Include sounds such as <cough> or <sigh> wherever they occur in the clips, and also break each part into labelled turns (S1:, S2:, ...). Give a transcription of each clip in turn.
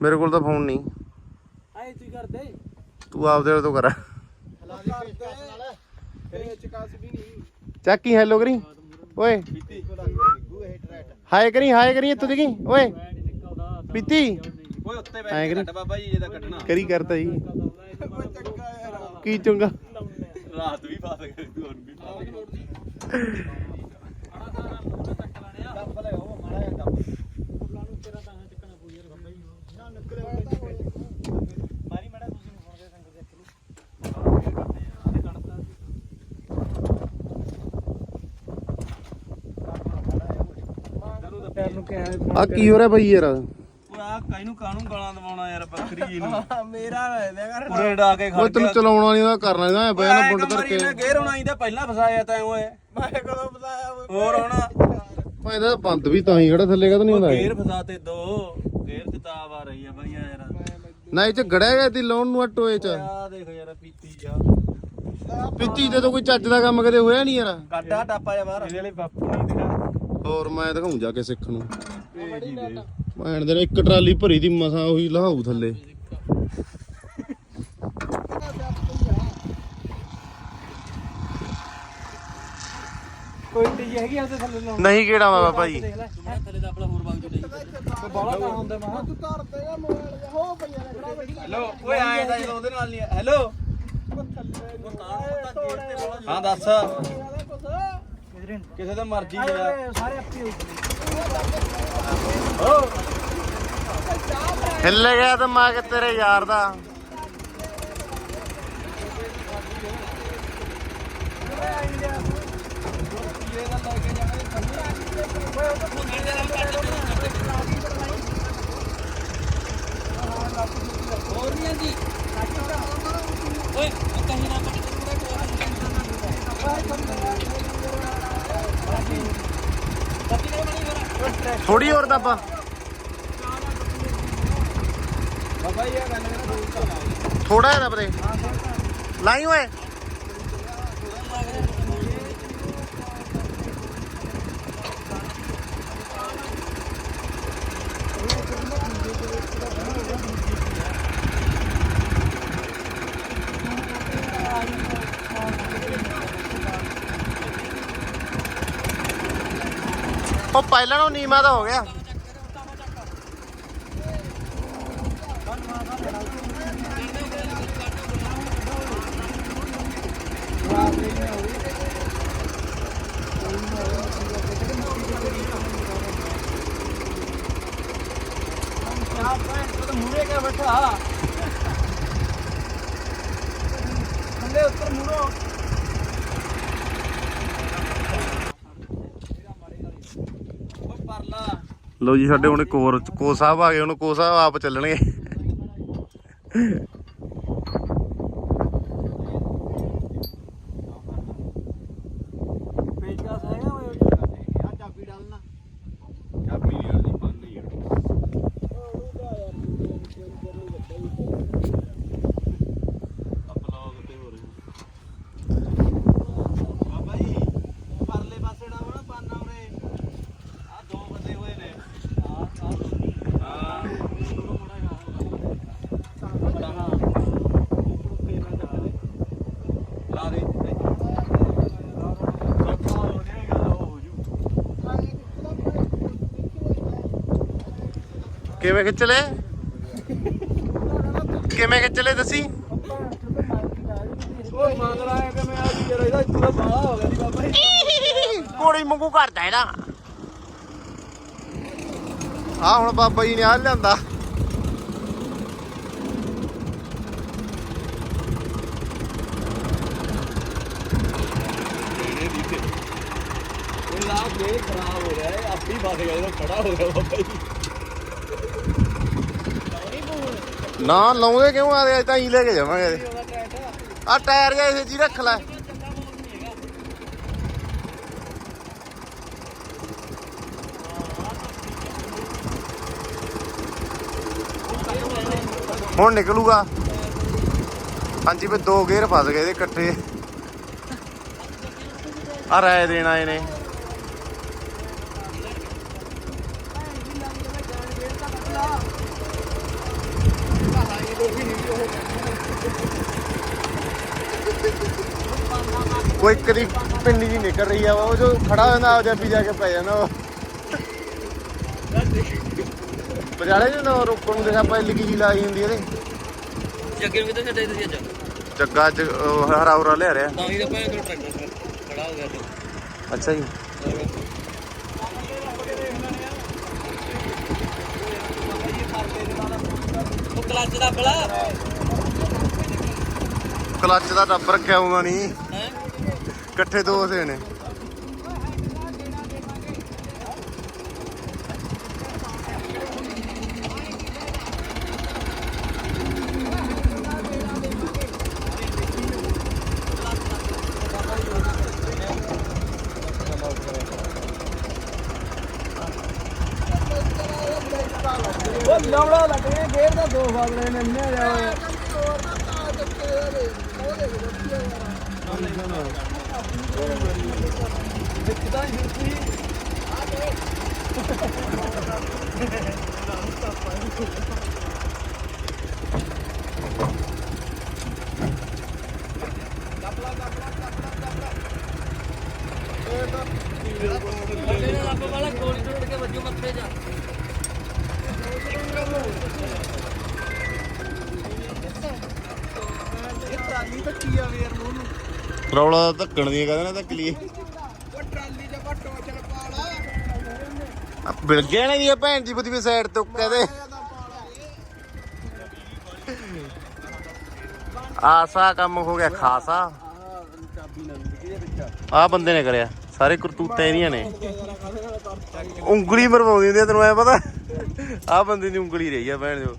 S1: ਮੇਰੇ ਕੋਲ ਤਾਂ ਫੋਨ ਨਹੀਂ।
S2: ਐ ਤੂੰ ਕਰ ਦੇ
S1: ਤੂੰ ਆਪਦੇ ਵਾਲੇ ਤੋਂ ਕਰ।
S2: ਇਹ ਚਕਾਸ ਵੀ ਨਹੀਂ।
S1: ਚੱਕੀ ਹੈਲੋ ਕਰੀ। ਓਏ। ਹਾਏ ਕਰੀ ਹਾਏ ਕਰੀ ਇੱਥੋਂ ਦੇਖੀ ਓਏ। ਪੀਤੀ।
S3: ਓਏ ਉੱਤੇ
S1: ਐਂ
S3: ਬੈਠ ਕੇ
S1: ਕਰੀ।
S3: ਬਾਬਾ ਜੀ ਜਿਹਦਾ ਕੱਟਣਾ
S1: ਕਰੀ ਕਰਤਾ ਜੀ। ਕੀ ਚੰਗਾ?
S3: ਰਾਤ ਵੀ ਫਸ ਗਈ ਤੂੰ ਹੁਣ ਵੀ ਫਸ ਗਈ। ਡੱਬ ਲੈ ਉਹ ਮਾੜਾ ਜਿਹਾ ਡੱਬ ਮਾਰੀ ਮਾੜਾ ਤੁਸੀਂ ਨੂੰ ਫੋਨ ਦੇ ਸੰਗ ਦੇਖ
S2: ਪੈਰ ਨੂੰ ਕਿਹਾ
S1: ਆ ਕੀ ਹੋ ਰਿਹਾ ਬਈ ਯਾਰ?
S3: ਓਏ ਆ ਕਾਇਨੂੰ ਕਾਹਨੂੰ ਗਾਲਾਂ ਦਵਾਉਣਾ ਯਾਰ ਬੱਕਰੀ ਜੀ ਨੂੰ।
S2: ਮੇਰਾ ਲੈ ਕਰ
S3: ਪੂਰੇ ਡਾ ਕੇ ਖੜ
S1: ਓਏ ਤੈਨੂੰ ਚਲਾਉਣਾ ਨਹੀਂ ਉਹਦਾ ਕਰਨਾ ਇਹਦਾ ਪਿਆ ਨਾ ਬੁੰਡ ਧਰ ਕੇ
S3: ਗੇਰ ਹੋਣਾ ਇਹਦਾ ਪਹਿਲਾਂ ਫਸਾਇਆ ਤੈਂ ਓਏ।
S2: ਮੈਂ ਕਦੋਂ ਬਤਾਇਆ
S3: ਹੋਰ ਹੁਣ?
S1: ਭਾਈ ਇਹਦਾ ਬੰਦ ਵੀ ਤਾਂ ਹੀ ਖੜਾ ਥੱਲੇ ਕਦ ਨਹੀਂ ਹੁੰਦਾ?
S3: ਗੇਰ ਫਸਾਤੇ ਦੋ ਗੇਰ ਤਾਬ ਆ ਰਹੀ ਆ ਬਈ ਯਾਰ।
S1: ਨਾ ਇਹ ਚ ਗੜਿਆ ਗਿਆ ਤੀ ਲਾਉਣ ਨੂੰ ਆ ਟੋਏ ਚ।
S3: ਆ ਦੇਖ ਯਾਰ ਪੀਤੀ ਜਾ।
S1: ਪਿੱਤੀ ਤੇ ਤਾਂ ਕੋਈ ਚੱਜ ਦਾ ਕੰਮ ਕਦੇ ਹੋਇਆ ਨਹੀਂ ਯਾਰ।
S3: ਕੱਢਾ ਟਾਪਾ ਜਾ ਬਾਹਰ। ਇਹਦੇ ਵਾਲੇ ਬਾਪੂ ਨਹੀਂ ਦਿਖਾ
S1: ਹੋਰ ਮੈਂ ਦਿਖਾਉਂ ਜਾ ਕੇ ਸਿੱਖ ਨੂੰ। ਭੈਣ ਦੇ ਨਾਲ ਇੱਕ ਟਰਾਲੀ ਭਰੀ ਦੀ ਮਸਾਂ ਉਹੀ ਲਹਾਉ ਥੱਲੇ।
S2: ਕੋਈ ਟੀ ਹੈਗੀ ਆ ਉਹਦੇ ਥੱਲੇ ਲਾਉਣ?
S1: ਨਹੀਂ ਕਿਹੜਾ ਵਾ ਬਾਬਾ ਜੀ?
S2: ਦੇਖ ਲੈ ਥੱਲੇ ਦਾ ਆਪਣਾ ਹੋਰ ਵਗ ਜੁੜੇ ਬਾਲਾ ਤਾਂ ਹੁੰਦਾ ਮਾ ਤੂੰ ਧਰ ਦੇਗਾ ਮੋਬਾਈਲ ਹੋ ਪਈਆ ਨੇ ਖੜਾ ਬੈਠੀ
S3: ਹੈਲੋ। ਓਏ ਆਏ ਤਾਂ ਜਦੋਂ ਉਹਦੇ ਨਾਲ ਨਹੀਂ ਹੈਲੋ। ਹਾਂ ਦੱਸ। ਕਿਸੇ ਦਾ ਮਰਜ਼ੀ ਆ।
S2: ਸਾਰੇ ਆਪੀ ਹੋਈ
S1: ਹਿੱਲ ਗਿਆ ਤਾਂ ਮੈਂ ਕਿ ਤੇਰੇ ਯਾਰ ਦਾ।
S2: ਹੋਰ ਨਹੀਂ ਆਂਦੀ ਓਏ ਕਹੀਂ ਨਾ ਪੜੀ
S1: ਥੋੜੀ ਹੋਰ ਦੱਬਾ
S3: ਬਾਬਾ ਇਹ ਗੱਲ ਕਰਾਂ
S1: ਥੋੜਾ ਜਿਹਾ ਦੱਬ ਦੇ ਲਾਈ ਓਏ। ਪਹਿਲਾਂ ਨੂੰ ਨੀਮਾ ਦਾ ਹੋ ਗਿਆ।
S3: ਮੂਰੇ ਕਿਆ ਬੈਠਾ ਥੱਲੇ ਉੱਤਰ ਮੂਰੋ
S1: ਲੋ ਜੀ ਸਾਡੇ ਹੁਣ ਕੋਰ ਕੋ ਸਾਹਿਬ ਆ ਗਏ ਹੁਣ ਕੋ ਸਾਹਿਬ ਆਪ ਚੱਲਣਗੇ
S2: ਪੇਚਕਸ ਹੈਗਾ ਓਏ
S3: ਆ ਚਾਬੀ ਡਾਲਣਾ ਚਾਬੀ ਨਹੀਂ ਆਦੀ ਪੰਨ ਨਹੀਂ ਬਲੌਗ ਤੇ ਹੋ ਰਿਹਾ ਬਾਬਾ ਜੀ ਪਰਲੇ ਪਾਸੇ ਨਾ ਹੋਣਾ ਪਾਨਾ ਉਰੇ ਆ ਦੋ ਬੰਦੇ ਹੋਏ ਨੇ ਆ ਆ ਹਾਂ ਲਾ ਦੇ
S1: ਕਿਵੇਂ ਖਿੱਚ ਲੈ ਕਿਵੇਂ ਖਿੱਚ ਲੈ ਦੱਸੀ
S3: ਓਏ ਮੰਗ ਲਾਇਆ ਕਿ ਮੈਂ ਆ ਜੀ ਯਾਰ ਇਹਦਾ। ਪੂਰਾ ਬਾਲਾ ਹੋ ਗਿਆ ਜੀ ਬਾਬਾ ਜੀ
S1: ਕੋੜੀ ਮੰਗੂ ਕਰਦਾ ਇਹਦਾ ਆ ਹੁਣ ਬਾਬਾ ਜੀ ਨੇ ਆ ਲਿਆਂਦਾ
S3: ਇਹ ਖਰਾਬ ਹੋ ਰਿਹਾ ਹੈ ਆਪੀ ਫਸ ਗਿਆ ਜਦੋਂ ਖੜਾ ਹੋ ਗਿਆ ਬਾਬਾ ਜੀ।
S1: ਨਾ ਲਾਉਂਦੇ ਕਿਉਂ? ਆ ਅੱਜ ਤਾਂ ਹੀ ਲੈ ਕੇ ਜਾਵਾਂਗੇ ਆ ਟਾਇਰ ਜਿਹਾ ਇਸੇ ਜੀ ਰੱਖ ਲੈ। ਹੁਣ ਨਿਕਲੂਗਾ। ਹਾਂਜੀ, ਵੀ ਦੋ ਗੇਅਰ ਫਸ ਗਏ ਇਹਦੇ ਇਕੱਠੇ। ਆ ਰਾਏ ਦੇਣਾ ਆਏ ਦੀ ਪਿੰਨੀ ਜੀ ਨਿਕਲ ਰਹੀ ਆ ਉਹ ਜੋ ਖੜਾ ਹੋ ਜਾਂਦਾ ਆਪਦੇ ਆਪੀ ਜਾ ਕੇ ਪੈ ਜਾਂਦਾ ਉਹ। ਬਜਾਲੇ ਜੋ ਨਾ ਰੋਕਣ ਨੂੰ ਦੇਖਾ ਪਾ ਲਿਖੀ ਜੀ ਲਾਈ ਹੁੰਦੀ ਇਹਦੇ।
S4: ਜੱਗੇ ਨੂੰ ਕਿੱਥੇ ਛੱਡੇ ਤੁਸੀਂ ਅੱਜ?
S1: ਜੱਗਾ ਉਹ ਹਰਾ ਉਰਾ ਲਿਆ ਰਿਹਾ।
S4: ਤਾਂ ਹੀ ਤਾਂ ਤੋਂ ਟਰੈਕਟਰ ਖੜਾ ਹੋ ਗਿਆ ਤੇ
S1: ਅੱਛਾ ਜੀ।
S4: ਕਲੱਚ ਦਾ ਬਲਾ?
S1: ਕਲੱਚ ਦਾ ਰੱਖਿਆ ਹੋਊਗਾ ਨਹੀਂ ਇਕੱਠੇ ਦੋ ਸੇ ਨੇ
S4: ਉਹ ਲਵੜਾ ਗੇਰ ਦਾ ਦੋ ਫਾਗਲੇ ਨੇ ਇੰਨੇ ਜਾਏ ਅੱਲੇ
S1: ਰੌਲਾ ਤਾਂ ਧੱਕਣ ਦੀ ਕਹਿੰਦੇ ਨਾ ਧੱਕ ਲਈਏ
S5: ਉਹ ਟਰਾਲੀ ਚ ਆਪਾਂ ਟੋਚਲ ਪਾਲਾ
S1: ਆ ਬਿਲ ਗਿਆ ਨਾ ਦੀ ਭੈਣ ਜੀ ਬੁੱਧੀ ਸਾਈਡ ਤੋਂ ਕਹਦੇ। ਆਸਾ ਕੰਮ ਹੋ ਗਿਆ, ਖਾਸਾ।
S5: ਆਹ
S1: ਆ ਬੰਦੇ ਨੇ ਕਰਿਆ, ਸਾਰੇ ਕਰਤੂਤਾਂ ਇਹਦੀਆਂ ਨੇ। ਉਂਗਲੀ ਮਰਵਾਉਂਦੀ ਹੁੰਦੀ ਤੈਨੂੰ ਐ ਪਤਾ। ਆ ਬੰਦੇ ਦੀ ਉਂਗਲੀ ਰਹੀ ਆ ਭੈਣ ਜੋ।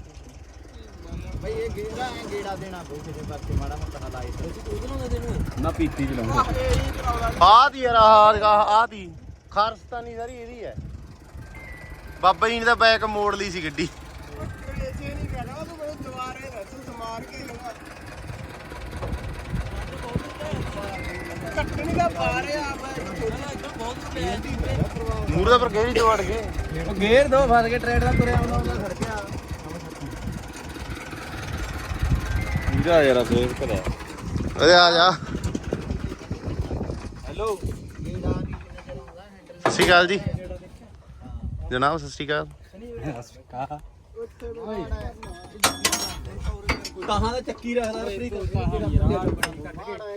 S5: ਬਈ ਇਹ ਗੇੜਾ ਐ ਗੇੜਾ ਦੇਣਾ ਪਊ ਕਿਸੇ ਪਾਸੇ ਮਾੜਾ ਮੋਟਾ ਲਾਈ
S4: ਨਾ ਪੀਤੀ ਚ ਲਾਉਂਦਾ
S5: ਇਹ ਹੀ ਕਰਾਉਂਦਾ
S1: ਆ ਦੀ ਯਾਰ ਆਹ ਆ ਦੀ। ਖਾਰਸਤਾਨੀ ਸਾਰੀ ਇਹਦੀ ਹੈ। ਬਾਬਾ ਜੀ ਨੇ ਤਾਂ ਬੈਕ ਮੋੜ ਲਈ ਸੀ ਗੱਡੀ।
S5: ਉਹ ਦਾ
S1: ਮੂਰ ਦਾ ਪਰ ਗੇੜੀ ਤੋਂ ਵੜ ਗਏ।
S5: ਗੇਰ ਦੋ ਫਸ ਕੇ ਟਰੈਕਟਰ ਦਾ ਤੁਰਿਆ ਆਉਂਦਾ ਉਹਦਾ
S4: ਇਹਦਾ ਯਾਰ ਸੇਵ ਕਰਿਆ
S1: ਅਰੇ ਆ ਜਾ।
S5: ਹੈਲੋ।
S1: ਸਤਿ ਸ਼੍ਰੀ ਅਕਾਲ ਜੀ। ਜਨਾਬ ਸਤਿ ਸ਼੍ਰੀ ਅਕਾਲ।
S5: ਕਹਾਂ ਦਾ ਚੱਕੀ ਰੱਖਦਾ ਰਫਰੀ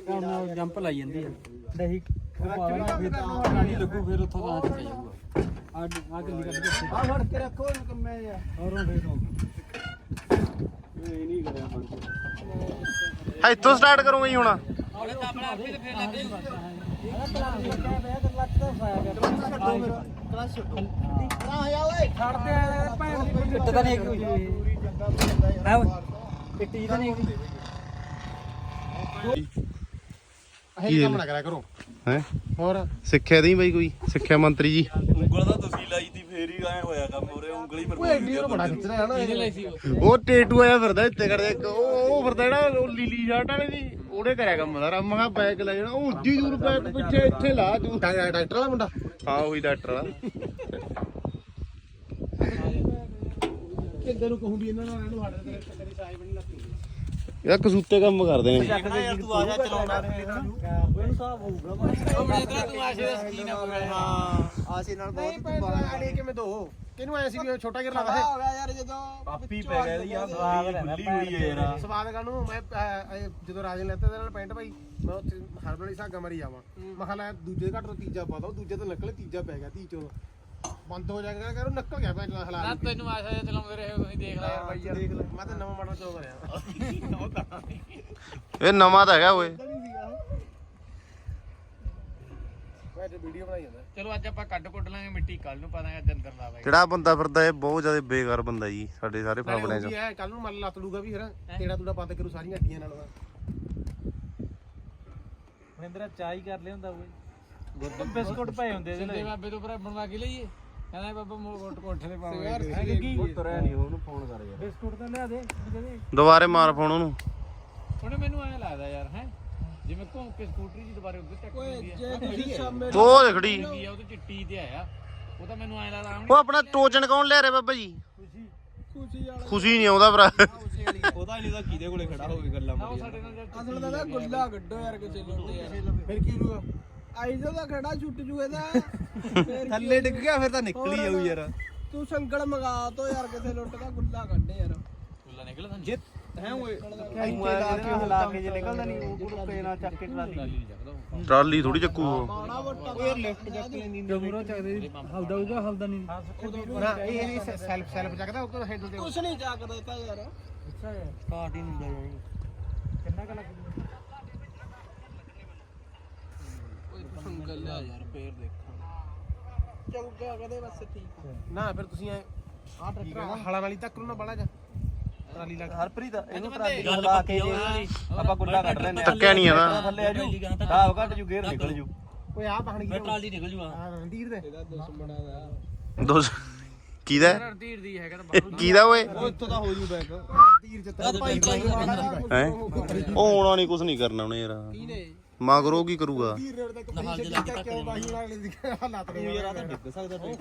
S4: ਹੁਣ ਜੰਪ ਲਾਈ ਜਾਂਦੀ ਆ। ਦਹੀ ਪਾਣੀ ਲੱਗੂ ਫਿਰ ਉੱਥੋਂ ਤਾਂ ਚੱਲ ਜਾਊਗਾ। ਕੇ
S5: ਆ ਫੜ ਕੇ ਰੱਖੋ ਕੰਮੇ ਆ
S4: ਔਰੋਂ ਫਿਰ ਇਹ ਨਹੀਂ ਕਰਿਆ ਹੁਣ
S1: ਆ ਇੱਥੋਂ ਸਟਾਰਟ ਕਰੂੰਗਾ ਜੀ ਹੁਣ।
S4: ਉਹਨੇ ਤਾਂ ਆਪਣਾ ਆਪੇ ਤੇ ਫੇਰ ਲੱਗ ਗਈ
S5: ਕਲਾਸ ਛੱਡੋ ਨਾ ਆ ਓਏ
S4: ਛੱਡ ਦੇ ਭੈਣ ਦੀ ਪਿੱਟ ਤਾਂ ਨਹੀਂ ਹੈਗੀ ਹੈ ਪਿੱਟੀ ਤਾਂ ਨਹੀਂ ਹੈਗੀ
S1: ਕੀ ਕੰਮ ਨਾ ਕਰਿਆ ਕਰੋ। ਹੈ? ਹੋਰ? ਸਿੱਖਿਆ ਨਹੀਂ ਬਾਈ ਕੋਈ? ਸਿੱਖਿਆ ਮੰਤਰੀ ਜੀ।
S3: ਉਂਗਲ ਤਾਂ ਹੀ ਐ ਹੋਇਆ ਕੰਮ ਉਰੇ ਉਂਗਲੀ ਪਰ
S1: ਬੜਾ ਖਿੱਚਦਾ ਹੈ
S4: ਲਈ ਸੀ ਉਹ।
S1: ਉਹ ਟੇਟੂ ਆਇਆ ਫਿਰਦਾ ਇੱਥੇ ਕਰਦੇ ਇੱਕ ਉਹ ਉਹ ਫਿਰਦਾ ਜਿਹੜਾ ਉਹ ਲੀਲੀ ਸ਼ਰਟ ਵਾਲੇ ਦੀ ਉਹਨੇ ਕਰਿਆ ਕੰਮ ਸਾਰਾ ਮੈਂ ਕਿਹਾ ਬੈਕ ਲੈ ਜਾਣਾ ਉਹ ਉੱਜੀ ਦੂਰ ਬੈਕ ਪਿੱਛੇ ਇੱਥੇ ਲਾ ਤੂੰ। ਡਾਕਟਰ ਵਾਲਾ ਮੁੰਡਾ? ਹਾਂ ਉਹੀ ਡਾਕਟਰ ਵਾਲਾ।
S5: ਕਿੱਦਾਂ ਨੂੰ ਕਹੂੰ ਵੀ ਇਹਨਾਂ ਨਾਲ ਇਹਨੂੰ ਸਾਡੇ ਤੇ ਕਰੀ ਸਾਈ ਬਣੀ ਲੱਗੀ।
S1: ਇਹ ਕਸੂਤੇ ਕੰਮ ਕਰਦੇ ਨੇ।
S3: ਯਾਰ ਤੂੰ ਆ ਜਾ ਚਲਾਉਣਾ।
S5: ਉਹਨੂੰ ਸਾਹ ਹੋਊਗਾ
S4: ਉਹ ਮੇਰੇ ਤਰ੍ਹਾਂ ਤੂੰ ਆਸ਼ੇ ਦਾ ਸਕੀਨ ਆ ਪਵੇ
S5: ਹਾਂ ਆਸੀ ਨਾਲ ਬਹੁਤ
S6: ਆਲੇ ਕਿਵੇਂ ਦੋ? ਕਿਹਨੂੰ ਐ ਸੀ ਵੀ ਉਹ ਛੋਟਾ ਜਿਹਾ ਲਾ
S5: ਹੋ? ਗਿਆ ਯਾਰ ਜਦੋਂ
S3: ਪਾਪੀ ਪੈ ਗਿਆ ਦੀ ਆ ਖੁੱਲੀ ਹੋਈ ਹੈ ਯਾਰ।
S6: ਸਵਾਦ ਕਰਨ ਨੂੰ ਮੈਂ ਜਦੋਂ ਰਾਜਨ ਲੈਤੇ ਦੇ ਨਾਲ ਪੈਂਟ ਭਾਈ ਮੈਂ ਉੱਥੇ ਹਰ ਵੇਲੇ ਸਾਗਾ ਮਰੀ ਜਾਵਾਂ। ਮੈਂ ਕਿਹਾ ਲੈ ਦੂਜੇ ਘੱਟ ਤੋਂ ਤੀਜਾ ਪਾ ਦੋ ਦੂਜੇ ਤੋਂ ਨਿਕਲੇ ਤੀਜਾ ਪੈ ਗਿਆ ਤੀ ਚੋਂ ਬੰਦ ਹੋ ਜਾਏਗਾ ਕਰ ਨਿਕਲ ਗਿਆ ਪੈਂਟ ਦਾ
S4: ਨਾ
S6: ਹਲਾ
S4: ਤੈਨੂੰ ਆਸ਼ਾ ਜਿਹਾ ਚਲਾਉਂਦੇ ਰਹੇ ਤੁਸੀਂ ਦੇਖ ਲੈ ਯਾਰ ਬਾਈ ਯਾਰ।
S6: ਦੇਖ ਲੈ ਮੈਂ ਤਾਂ ਨਵਾਂ ਮਾਡਲ ਚੋਂ ਕਰਿਆ
S1: ਇਹ ਨਵਾਂ ਤਾਂ ਹੈਗਾ ਓਏ।
S6: ਤੇ ਵੀਡੀਓ ਬਣਾਈ ਜਾਂਦਾ।
S4: ਚਲੋ ਅੱਜ ਆਪਾਂ ਕੱਢ ਕੁੱਟ ਲਾਂਗੇ ਮਿੱਟੀ ਕੱਲ ਨੂੰ ਪਾ ਦਾਂਗੇ ਅੱਜ ਅੰਦਰ ਲਾਵਾਂਗੇ
S1: ਜਿਹੜਾ ਬੰਦਾ ਫਿਰਦਾ ਇਹ? ਬਹੁਤ ਜ਼ਿਆਦਾ ਬੇਕਾਰ ਬੰਦਾ ਜੀ ਸਾਡੇ ਸਾਰੇ ਫਾਫੜਿਆਂ
S6: ਉਹ
S1: ਚ।
S6: ਵੀ ਹੈ ਕੱਲ ਨੂੰ ਮੱਲ ਲੱਤ ਲੂਗਾ ਵੀ ਫਿਰ। ਤੇੜਾ ਤੂੜਾ ਬੰਦ ਕਰੂ ਸਾਰੀਆਂ ਅੱਡੀਆਂ ਨਾਲ। ਉਹਦਾ।
S3: ਮਹਿੰਦਰਾ ਚਾਹ ਹੀ ਕਰ ਲਿਆਉਂਦਾ ਓਏ। ਬਿਸਕੁਟ ਪਏ ਹੁੰਦੇ ਇਹਦੇ ਲਈ।
S4: ਬਾਬੇ ਤੋਂ ਭਰਾ ਬਣਵਾ ਕੇ ਲਈਏ। ਕਹਿੰਦਾ ਬਾਬਾ ਮੋਟ ਕੋਠੇ ਤੇ
S6: ਯਾਰ
S4: ਪਾਵਾਂਗੇ
S3: ਉਹ ਤੁਰਿਆ ਨਹੀਂ ਉਹਨੂੰ ਫੋਨ ਕਰ ਯਾਰ।
S4: ਬਿਸਕੁਟ ਤਾਂ ਲਿਆ ਦੇ ਦੇ ਦੇ।
S1: ਦੁਬਾਰੇ ਮਾਰ ਫੋਨ ਉਹਨੂੰ।
S4: ਉਹਨੇ ਮੈਨੂੰ ਐਂ ਲੱਗਦਾ ਯਾਰ ਹੈ? ਜਿਵੇਂ ਘੁੰਮ ਕੇ ਸਕੂਟਰੀ ਜੀ ਦੁਬਾਰੇ ਉੱਧਰ ਟੱਕ
S5: ਤੁਸੀਂ ਸਾਹਮਣੇ
S1: ਉਹ ਖੜੀ
S4: ਆ ਉਹ ਤੇ ਚਿੱਟੀ ਤੇ ਆਇਆ ਉਹ ਤਾਂ ਮੈਨੂੰ ਐਂ ਲੱਗਦਾ
S1: ਉਹ ਆਪਣਾ ਟੋਚਨ ਕੌਣ ਲੈ ਰਿਹਾ ਬਾਬਾ ਜੀ? ਖੁਸ਼ੀ। ਨਹੀਂ ਆਉਂਦਾ ਭਰਾ।
S3: ਉਹਦਾ ਨਹੀਂ ਤਾਂ ਕਿਹਦੇ ਕੋਲੇ ਖੜਾ ਹੋਵੇ ਗੱਲਾਂ ਮਾਰੀ
S7: ਅਸਲ ਦਾ ਗੁੱਲਾ ਕੱਢੋ ਯਾਰ ਕਿਸੇ ਲੋਟੇ ਯਾਰ
S6: ਫਿਰ ਕੀ ਹੋਊਗਾ?
S7: ਆਈ ਦਾ ਖੜਾ ਛੁੱਟ ਜੂ ਇਹਦਾ। <laughs>
S3: ਥੱਲੇ ਡਿੱਗ ਗਿਆ ਫਿਰ ਤਾਂ ਨਿਕਲ ਹੀ ਆਊ ਯਾਰ।
S7: ਤੂੰ ਸੰਗਲ ਮੰਗਾ ਤੋ ਯਾਰ ਕਿਸੇ ਲੋਟੇ ਦਾ ਗੁੱਲਾ ਕੱਢ ਯਾਰ।
S3: ਜੇ ਹੈ ਓਏ ਇੱਥੇ ਲਾ ਕੇ ਹਲਾ ਕੇ ਜੇ ਨਿਕਲਦਾ ਨਹੀਂ ਉਹ ਕੁੜਕੇ ਨਾਲ ਚੱਕ ਕੇ ਟਰਾਲੀ
S1: ਟਰਾਲੀ ਥੋੜੀ ਚੱਕੂ ਉਹ।
S3: ਲਿਫਟ ਚੱਕ ਲੈਂਦੀ
S2: ਜਮੂਰੋਂ ਚੱਕਦੇ ਹਲਦਾ ਹੋਊਗਾ ਹਲਦਾ ਨਹੀਂ।
S6: ਨਾ ਇਹ ਇਹ ਸੈਲਫ ਸੈਲਫ ਚੱਕਦਾ ਉਹ ਤਾਂ ਹੈਂਡਲ ਤੇ।
S7: ਕੁਛ ਨਹੀਂ ਚੱਕਦਾ ਤਾਂ ਯਾਰ।
S3: ਕਾਟ ਹੀ ਹੁੰਦਾ ਜਾਈ
S2: ਕਿੰਨਾ ਕੁ
S7: ਸੰਗਲ ਲਿਆ ਯਾਰ ਫੇਰ ਦੇਖਾਂ ਚੌਗਾ ਕਦੇ ਬਸ ਠੀਕ ਆ।
S6: ਨਾ ਫਿਰ ਤੁਸੀਂ ਐ ਆ ਟਰੈਕਟਰ ਹਲਾਂ ਵਾਲੀ ਤੱਕ ਨੂੰ ਨਾ ਬੜਾ ਜਾ। ਟਰਾਲੀ ਲਾ
S3: ਹਰਪ੍ਰੀਤ ਇਹਨੂੰ ਟਰਾਲੀ ਲਾ ਕੇ ਜੇ ਆਪਾਂ ਗੁੱਲਾ ਕੱਢ ਲੈਨੇ ਆ
S1: ਤੱਕਿਆ ਨਹੀਂ ਆਦਾ
S3: ਥੱਲੇ ਆ ਜੂ। ਘਾਵ ਘੱਟ ਜੂ ਗੇਰ ਨਿਕਲ ਜੂ।
S6: ਓਏ ਆ ਬਣ ਗਈ ਟਰਾਲੀ ਨਿਕਲ ਜੂਗਾ ਹਾਂ। ਰਣਧੀਰ ਦੇ।
S7: ਇਹਦਾ ਦੁਸ਼ਮਣਾ ਦਾ।
S1: ਦੋ ਕਿਹਦਾ
S2: ਧੀਰ ਦੀ ਹੈਗਾ ਤਾਂ
S1: ਕਿਹਦਾ ਓਏ?
S3: ਉਹ ਇੱਥੋਂ ਤਾਂ ਹੋ ਜੂ ਬੈਕ।
S6: ਰਣਧੀਰ ਜਿੱਤਾ ਭਾਈ ਭਾਈ
S1: ਹੈ ਉਹ ਹੋਣਾ ਨਹੀਂ ਕੁਝ ਨਹੀਂ ਕਰਨਾ ਉਹਨੇ ਯਾਰ।
S7: ਕਿਹਨੇ
S1: ਮਗਰੋਂ ਕੀ ਕਰੂਗਾ?
S6: ਰੇਡ ਤੱਕ ਪਈ ਚੱਕੀ ਕਿਉਂ ਬਾਹੀ ਨਾਲ ਲੱਤ
S3: ਯਾਰ ਆ ਤਾਂ ਡਿੱਗ ਸਕਦਾ ਤੂੰ